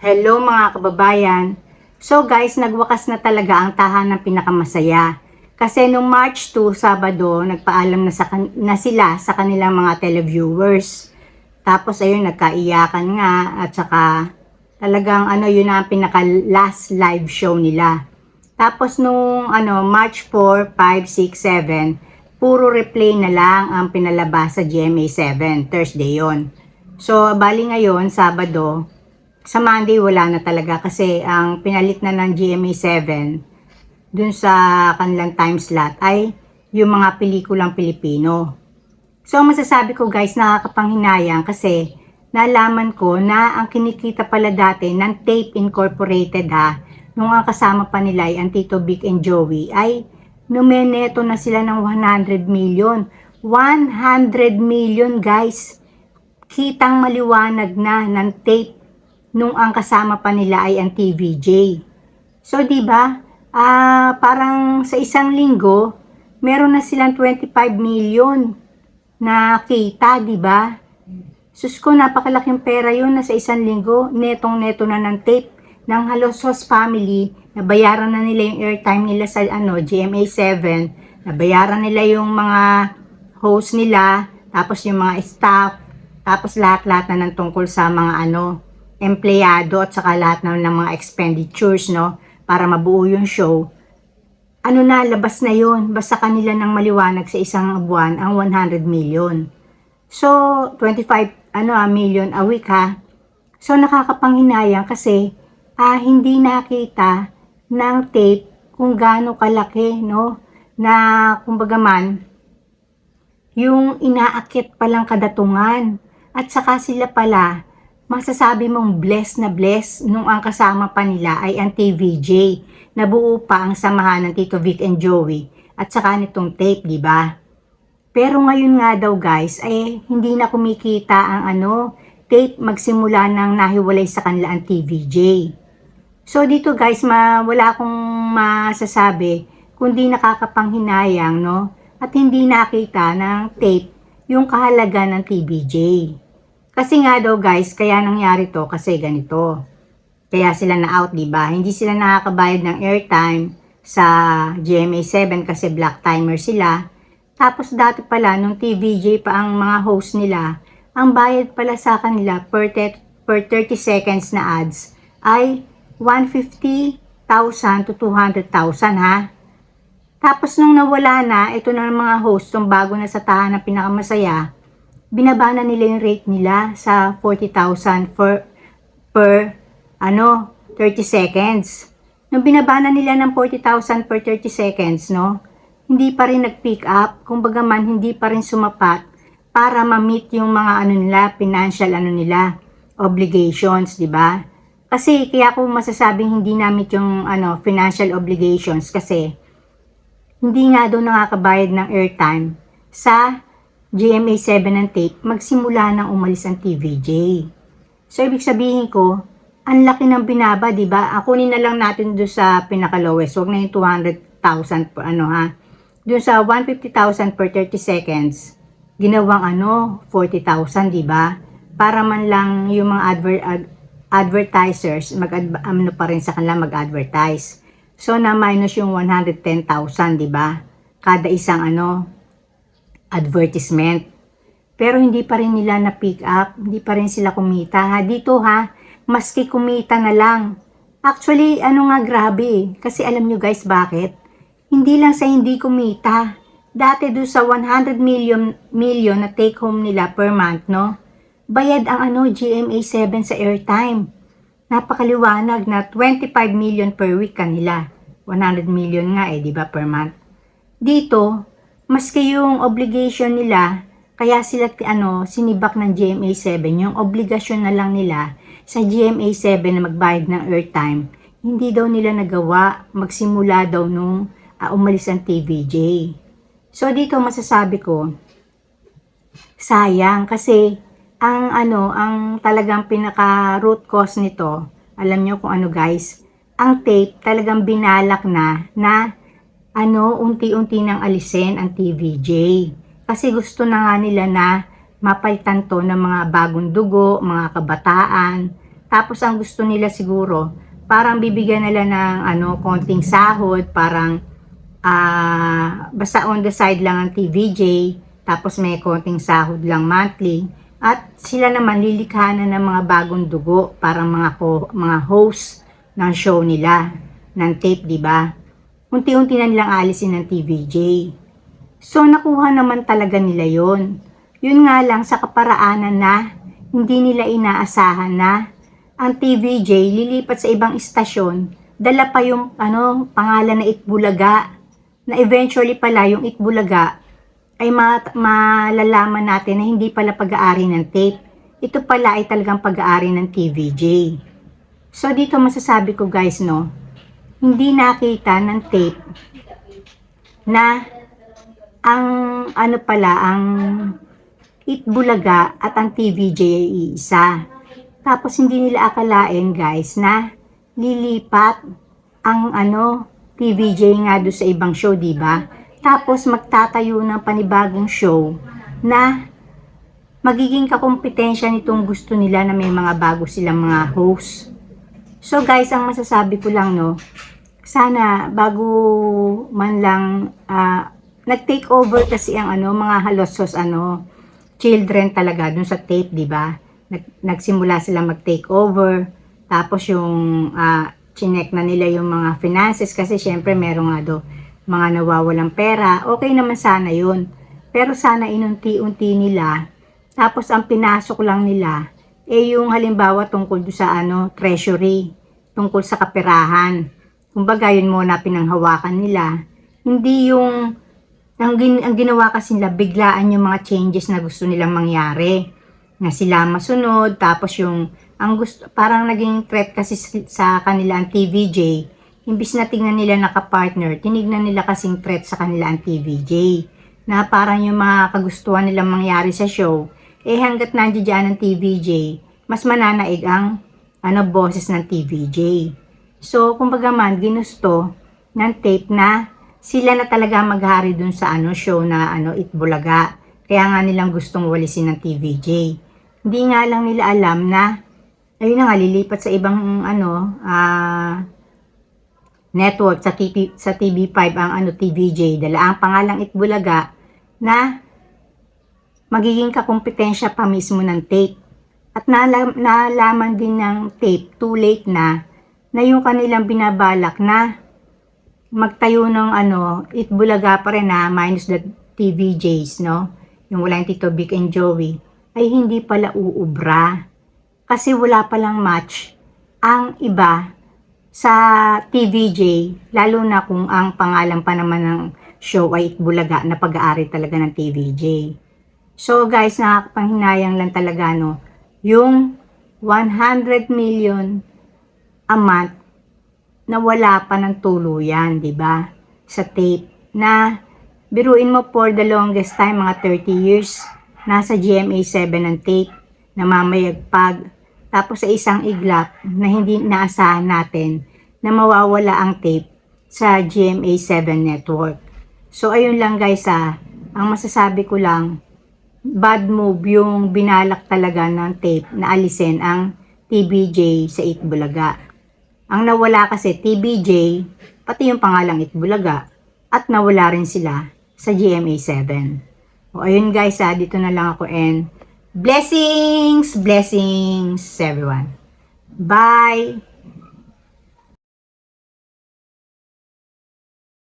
Hello mga kababayan. So guys, nagwakas na talaga ang tahanan pinakamasaya. Kasi nung March 2, Sabado, nagpaalam na, sa, na sila sa kanilang mga televiewers. Tapos ayun, nagkaiyakan nga at saka talagang ano yun ang pinaka last live show nila. Tapos nung ano, March 4, 5, 6, 7, puro replay na lang ang pinalabas sa GMA 7, Thursday yon. So, bali ngayon, Sabado, sa Monday wala na talaga kasi ang pinalit na ng GMA 7 dun sa kanilang time slot ay yung mga pelikulang Pilipino. So, masasabi ko guys, nakakapanghinayang kasi nalaman ko na ang kinikita pala dati ng Tape Incorporated ha, nung ang kasama pa nila ay ang Tito Vic and Joey ay numeneto na sila ng 100 million. 100 million guys! Kitang maliwanag na ng tape nung ang kasama pa nila ay ang TVJ. So, di ba? Ah, parang sa isang linggo, meron na silang 25 million na kita, di ba? Sus ko, napakalaking pera yun na sa isang linggo. Netong-neto na ng tape ng Halosos family. Nabayaran na nila yung airtime nila sa ano, GMA 7. Nabayaran nila yung mga host nila. Tapos yung mga staff. Tapos lahat-lahat na ng tungkol sa mga ano, empleyado at saka lahat na ng mga expenditures, no? Para mabuo yung show. Ano na, labas na yon Basta kanila ng maliwanag sa isang buwan ang 100 million. So, 25 ano, ah, million a week ha. So, nakakapanghinayang kasi ah, hindi nakita ng tape kung gaano kalaki, no? Na, kumbaga man, yung inaakit palang kadatungan. At saka sila pala, masasabi mong blessed na blessed nung ang kasama pa nila ay ang TVJ. Nabuo pa ang samahan ng Tito Vic and Joey at saka nitong tape, di ba? Pero ngayon nga daw guys, ay hindi na kumikita ang ano, tape magsimula nang nahiwalay sa kanila ang TVJ. So dito guys, ma, wala akong masasabi kundi nakakapanghinayang, no? At hindi nakita ng tape yung kahalaga ng TVJ. Kasi nga daw guys, kaya nangyari to kasi ganito. Kaya sila na out, di ba? Hindi sila nakakabayad ng airtime sa GMA 7 kasi black timer sila. Tapos dati pala, nung TVJ pa ang mga host nila, ang bayad pala sa kanila per, per 30 seconds na ads ay 150,000 to 200,000 ha. Tapos nung nawala na, ito na ng mga host, yung bago na sa tahanan na pinakamasaya, binaba na nila yung rate nila sa 40,000 per, per ano, 30 seconds. Nung binaba na nila ng 40,000 per 30 seconds, no, hindi pa rin nag-pick up, kumbaga man hindi pa rin sumapat para ma-meet yung mga ano nila, financial ano nila, obligations, di ba? Kasi kaya ako masasabing hindi na-meet yung ano, financial obligations kasi hindi nga daw nakakabayad ng airtime sa GMA 7 ng tape magsimula nang umalis ang TVJ. So, ibig sabihin ko, ang laki ng binaba, di ba? Akunin na lang natin doon sa pinaka-lowest. Huwag na yung 200,000 per ano ha. Doon sa 150,000 per 30 seconds, ginawang ano, 40,000, di ba? Para man lang yung mga adver- ad- advertisers, mag ano pa rin sa kanila mag-advertise. So, na minus yung 110,000, di ba? Kada isang ano, advertisement. Pero hindi pa rin nila na pick up, hindi pa rin sila kumita. Ha, dito ha, maski kumita na lang. Actually, ano nga grabe eh. Kasi alam nyo guys bakit? Hindi lang sa hindi kumita. Dati do sa 100 million, million na take home nila per month, no? Bayad ang ano, GMA 7 sa airtime. Napakaliwanag na 25 million per week kanila. 100 million nga eh, di ba, per month. Dito, maski yung obligation nila, kaya sila ano, sinibak ng GMA 7, yung obligasyon na lang nila sa GMA 7 na magbayad ng airtime, hindi daw nila nagawa magsimula daw nung ah, umalis ang TVJ. So dito masasabi ko, sayang kasi ang ano, ang talagang pinaka root cause nito, alam nyo kung ano guys, ang tape talagang binalak na na ano, unti-unti nang alisin ang TVJ. Kasi gusto na nga nila na mapalitan to ng mga bagong dugo, mga kabataan, Tapos ang gusto nila siguro, parang bibigyan nila ng ano, konting sahod, parang ah basta on the side lang ang TVJ, tapos may konting sahod lang monthly. At sila naman lilikha na ng mga bagong dugo, parang mga ko, mga host ng show nila, ng tape, di ba? Unti-unti na nilang alisin ng TVJ. So nakuha naman talaga nila yon. Yun nga lang sa kaparaanan na hindi nila inaasahan na ang TVJ lilipat sa ibang istasyon, dala pa yung ano, pangalan na Itbulaga, na eventually pala yung Itbulaga ay ma- malalaman natin na hindi pala pag-aari ng tape. Ito pala ay talagang pag-aari ng TVJ. So dito masasabi ko guys no, hindi nakita ng tape na ang ano pala ang Itbulaga at ang TVJ ay iisa. Tapos hindi nila akalain guys na lilipat ang ano TVJ nga do sa ibang show, di ba? Tapos magtatayo ng panibagong show na magiging kakumpetensya nitong gusto nila na may mga bago silang mga host. So guys, ang masasabi ko lang no, sana bago man lang ah, nag-take over kasi ang ano mga halosos ano children talaga dun sa tape, di ba? Nag, nagsimula sila mag-take over. Tapos yung ah, chinek na nila yung mga finances kasi syempre meron nga do mga nawawalang pera. Okay naman sana yun. Pero sana inunti-unti nila. Tapos ang pinasok lang nila eh yung halimbawa tungkol sa ano treasury, tungkol sa kaperahan. Kumbaga yun muna pinanghawakan nila. Hindi yung ang, gin, ang ginawa kasi nila, biglaan yung mga changes na gusto nilang mangyari. Na sila masunod, tapos yung, ang gusto, parang naging threat kasi sa kanila ang TVJ. Imbis na tingnan nila naka-partner, tinignan nila kasing threat sa kanila ang TVJ. Na parang yung mga kagustuhan nilang mangyari sa show, eh hanggat nandiyan ang TVJ, mas mananaig ang ano, boses ng TVJ. So, kumbaga man, ginusto ng tape na sila na talaga maghari dun sa ano show na ano Itbulaga. Kaya nga nilang gustong walisin ng TVJ. Hindi nga lang nila alam na ayun na nga lilipat sa ibang ano ah network sa TV sa TV5 ang ano TVJ dala ang pangalang Itbulaga na magiging kakumpetensya pa mismo ng tape. At nalam, nalaman din ng tape too late na na yung kanilang binabalak na magtayo ng ano, Itbulaga pa rin na minus the TVJs, no? Yung wala yung Tito Vic and Joey, ay hindi pala uubra. Kasi wala palang match ang iba sa TVJ, lalo na kung ang pangalan pa naman ng show ay Itbulaga na pag-aari talaga ng TVJ. So guys, nakakapanghinayang lang talaga no, yung 100 million a month na wala pa ng tuluyan, di ba? Sa tape na biruin mo for the longest time, mga 30 years, nasa GMA 7 ang tape, namamayagpag, tapos sa isang iglap na hindi naasahan natin na mawawala ang tape sa GMA 7 network. So ayun lang guys ah, ang masasabi ko lang, bad move yung binalak talaga ng tape na alisin ang TBJ sa Itbulaga. Ang nawala kasi TBJ, pati yung pangalang Itbulaga, at nawala rin sila sa GMA 7. O ayun guys ha, dito na lang ako and blessings, blessings everyone. Bye!